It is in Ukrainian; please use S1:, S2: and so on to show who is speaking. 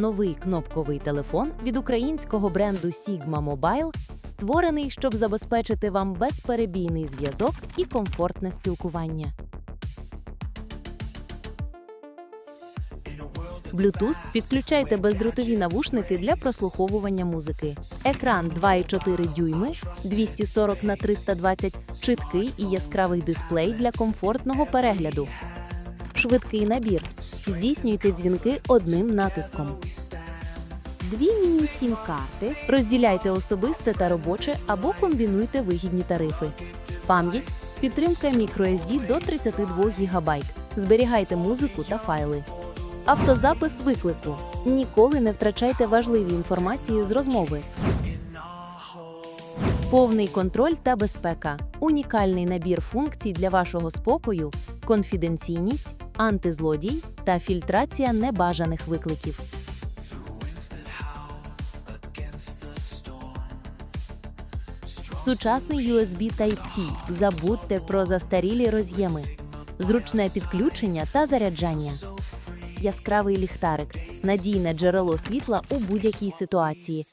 S1: новий кнопковий телефон від українського бренду Sigma Mobile, створений, щоб забезпечити вам безперебійний зв'язок і комфортне спілкування. Bluetooth підключайте бездротові навушники для прослуховування музики. Екран 2,4 дюйми, 240 на 320, чіткий і яскравий дисплей для комфортного перегляду. Швидкий набір. Здійснюйте дзвінки одним натиском. Дві міні-сім-карти. Розділяйте особисте та робоче або комбінуйте вигідні тарифи. Пам'ять. Підтримка microSD до 32 ГБ. Зберігайте музику та файли. Автозапис виклику. Ніколи не втрачайте важливі інформації з розмови. Повний контроль та безпека. Унікальний набір функцій для вашого спокою, конфіденційність, антизлодій та фільтрація небажаних викликів. Сучасний USB Type-C. Забудьте про застарілі роз'єми, зручне підключення та заряджання. Яскравий ліхтарик надійне джерело світла у будь-якій ситуації.